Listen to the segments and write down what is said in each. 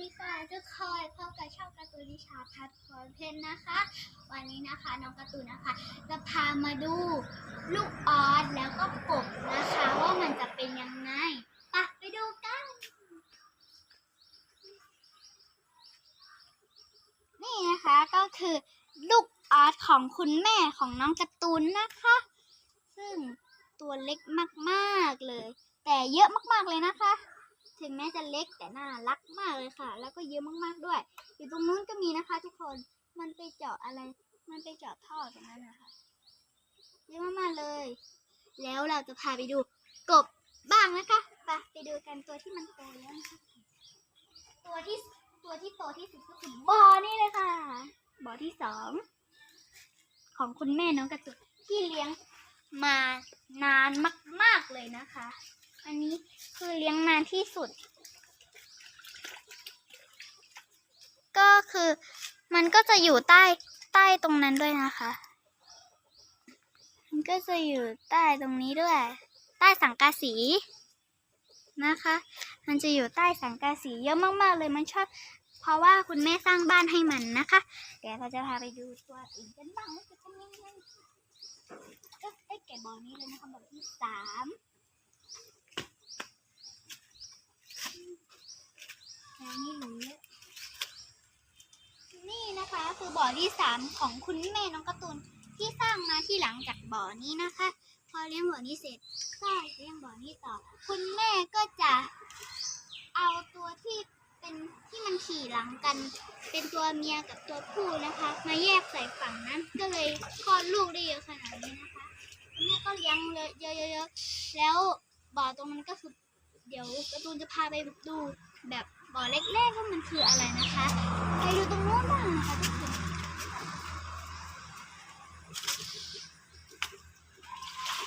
ดีค่ะทุกคนพบกับช่องการ์ตูนนิชาพัฒน์พรเพนนะคะ วันนี้นะคะน้องการ์ตูนนะคะ จะพามาดูลูกออสแล้วก็กบนะคะ ว่ามันจะเป็นยังไงไปไปดูกัน นี่นะคะก็คือลูกออสของคุณแม่ของน้องการ์ตูนนะคะ ซึ่งตัวเล็กมากๆเลย แต่เยอะมากๆเลยนะคะ ถึงแม้จะเล็กแต่น่ารักมากเลยค่ะ แล้วก็เยอะมากๆด้วย อยู่ตรงนู้นก็มีนะคะ ทุกคน มันไปเจาะอะไร มันไปเจาะท่อตรงนั้นนะคะเยอะมากๆเลย แล้วเราจะพาไปดูกบบ้างนะคะ ไปไปดูกันตัวที่มันโตแล้วนะคะตัวที่ตัวที่โตที่สุดก็คือบอนี่เลยค่ะบ่อที่สองของคุณแม่น้องกระตุกที่เลี้ยงมานานมาก ๆเลยนะคะ อันนี้คือเลี้ยงนานที่สุด ก็คือมันก็จะอยู่ใต้ใต้ตรงนั้นด้วยนะคะ มันก็จะอยู่ใต้ตรงนี้ด้วย ใต้สังกะสีนะคะ มันจะอยู่ใต้สังกะสีเยอะมากๆเลยมันชอบ เพราะว่าคุณแม่สร้างบ้านให้มันนะคะ เดี๋ยวเราจะพาไปดูตัวอื่นกันบ้างว่าจะเป็นยังไงก็ได้แก่บอนี้เลยนะคะบอที่สาม นี่หนูนี่นะคะคือบ่อที่สามของคุณแม่น้องการ์ตูนที่สร้างมาที่หลังจากบ่อนี้นะคะ พอเลี้ยงบ่อนี้เสร็จก็เลี้ยงบ่อนี้ต่อ คุณแม่ก็จะเอาตัวที่เป็นที่มันขี่หลังกัน เป็นตัวเมียกับตัวผู้นะคะ มาแยกใส่ฝั่งนั้นก็เลยคลอดลูกได้เยอะขนาดนี้นะคะคุณแม่ก็เลี้ยงเยอะๆๆแล้วบ่อตรงนั้นก็คือเดี๋ยวการ์ตูนจะพาไปดูแบบ บ่อเล็กๆว่ามันคืออะไรนะคะไปดูตรงโน้นบ้างนะคะทุกคน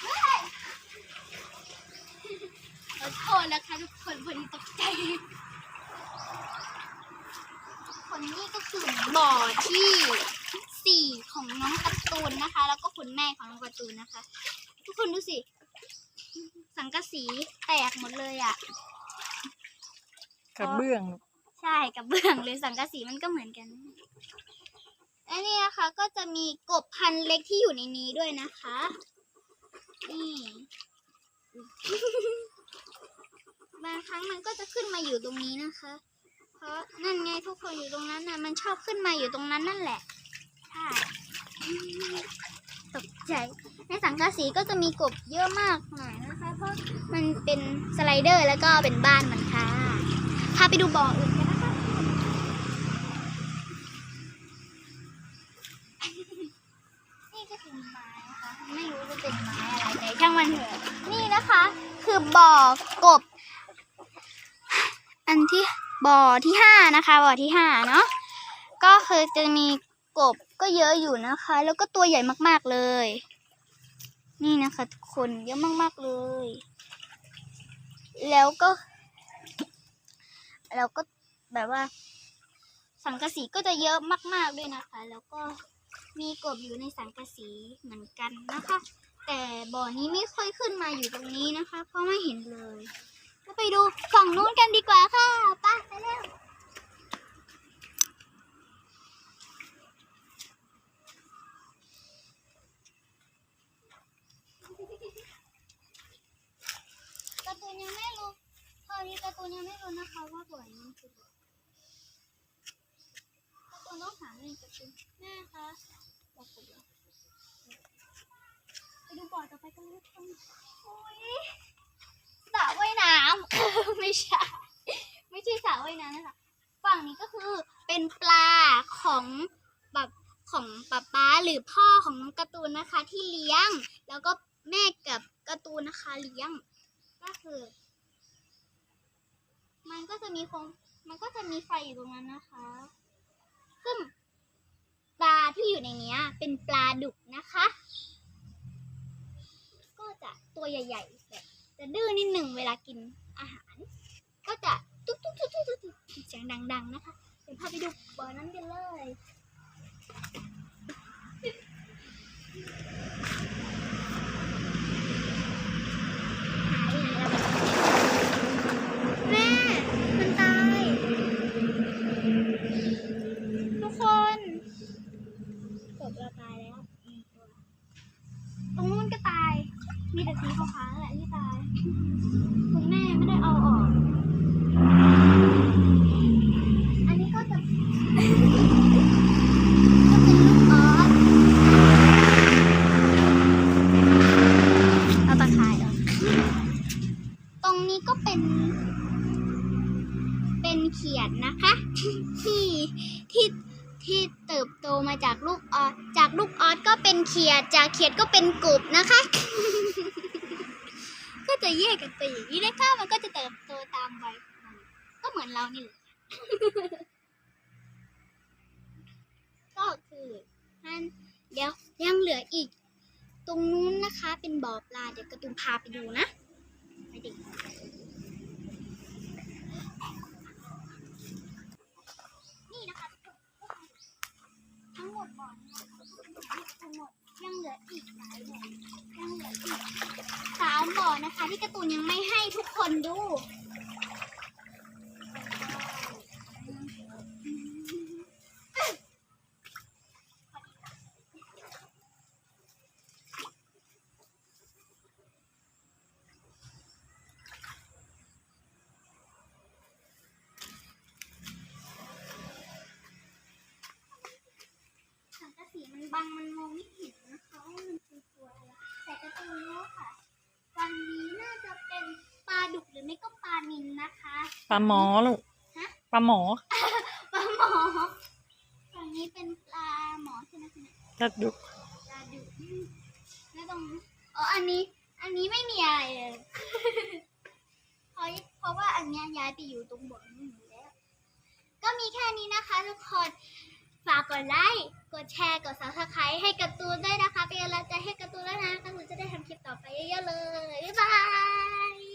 เฮ้ยขอโทษนะคะทุกคนพอดีตกใจคนนี้ก็คือบ่อที่สี่ของน้องการ์ตูนนะคะ แล้วก็คุณแม่ของน้องการ์ตูนนะคะ ทุกคนดูสิ สังกะสีแตกหมดเลยอะ กระเบื้อง ใช่กับเบื้องหรือสังกะสีมันก็เหมือนกันและนี่นะคะก็จะมีกบพันธุ์เล็กที่อยู่ในนี้ด้วยนะคะนี่บางครั้งมันก็จะขึ้นมาอยู่ตรงนี้นะคะ เพราะนั่นไงทุกคนอยู่ตรงนั้นน่ะมันชอบขึ้นมาอยู่ตรงนั้นนั่นแหละใช่ตกใจ ในสังกะสีก็จะมีกบเยอะมากหน่อยนะคะ เพราะมันเป็นสไลเดอร์แล้วก็เป็นบ้านมันค่ะ พาไปดูบ่ออื่นกันนะคะนี่ก็คือไม้นะคะไม่รู้จะเป็นไม้อะไรแต่ช่างมันเถอะนี่นะคะ คือบ่อกบ อันที่บ่อที่ห้านะคะบ่อที่ห้าเนาะก็คือจะมีกบก็เยอะอยู่นะคะ แล้วก็ตัวใหญ่มากๆเลย นี่นะคะทุกคนเยอะมากๆเลย แล้วก็ แล้วก็แบบว่า สังกะสีก็จะเยอะมากๆด้วยนะคะ แล้วก็มีกบอยู่ในสังกะสีเหมือนกันนะคะ แต่บ่อนี้ไม่ค่อยขึ้นมาอยู่ตรงนี้นะคะ เพราะไม่เห็นเลย ก็ไปดูฝั่งนู้นกันดีกว่าค่ะไปไปเร็วการ์ตูนยังไม่รู้ ตอนนี้ การ์ตูนยังไม่รู้นะคะว่าบ่อนี้มันคือบ่อการ์ตูนต้องถามเลยการ์ตูนแม่คะบอกผมไปดูบ่อต่อไปกันเลยค่ะโอ้ยสระว่ายน้ำ ไม่ใช่ ไม่ใช่สระว่ายน้ำนะคะ ฝั่งนี้ก็คือเป็นปลาของแบบของป๊าป๊าหรือพ่อของน้องการ์ตูนนะคะที่เลี้ยง แล้วก็แม่กับการ์ตูนนะคะเลี้ยง ก็คือ มันก็จะมีโคมมันก็จะมีไฟอยู่ตรงนั้นนะคะ ซึ่งปลาที่อยู่ในนี้เป็นปลาดุกนะคะ ก็จะตัวใหญ่ๆแบบจะดื้อนิดหนึ่งเวลากินอาหาร ก็จะตุ๊บตุ๊กตุ๊กตุ๊กตุ๊กเสียงดัง ๆ นะคะ เดี๋ยวพาไปดูบ่อนั้นกันเลย เขียดนะคะ ที่ที่ที่เติบโตมา จากลูกออสจากลูกออสก็เป็นเขียด จากเขียดก็เป็นกบนะคะ ก็จะแยกกันไปอย่างนี้นะคะมันก็จะเติบโตตามวัยมันก็เหมือนเรานี่แหละก็คือนั่นเดี๋ยวยังเหลืออีก ตรงนู้นนะคะ เป็นบ่อปลาเดี๋ยวกระตุ้มพาไปดูนะไปดินี่นะคะทั้งหมด บอลทั้งหมดยังเหลืออีกหลายบ่อยังเหลืออีกสามบ่อนะคะ ที่การะตูนยังไม่ให้ทุกคนดู สัง กะสีมันบังมันมองไม่เห็นนะคะว่ามันคือตัวอะไรแต่การะตูนรู้ค่ะวันนี้น่าจะเป็นปลาดุกหรือไม่ก็ปลานิลนะคะปลาหมอลูกฮะปลาหมอปลาหมอฝั่งนี้เป็นปลาหมอใช่ไหมคะเนี่ยกระดูกปลาดุกแล้วตรงอ๋ออันนี้ อันนี้ไม่มีอะไรเลยเพราะเพราะว่าอันนี้ย้ายไปอยู่ตรงบนนู้นแล้ว ก็มีแค่นี้นะคะทุกคน ฝากกดไลค์ กดแชร์ กดซับสไครต์ให้กระตูนด้วยนะคะ เป็นกำลังใจให้กระตูนแล้วนะกระตูนจะได้ทำคลิปต่อไปเยอะๆเลย บ๊ายบาย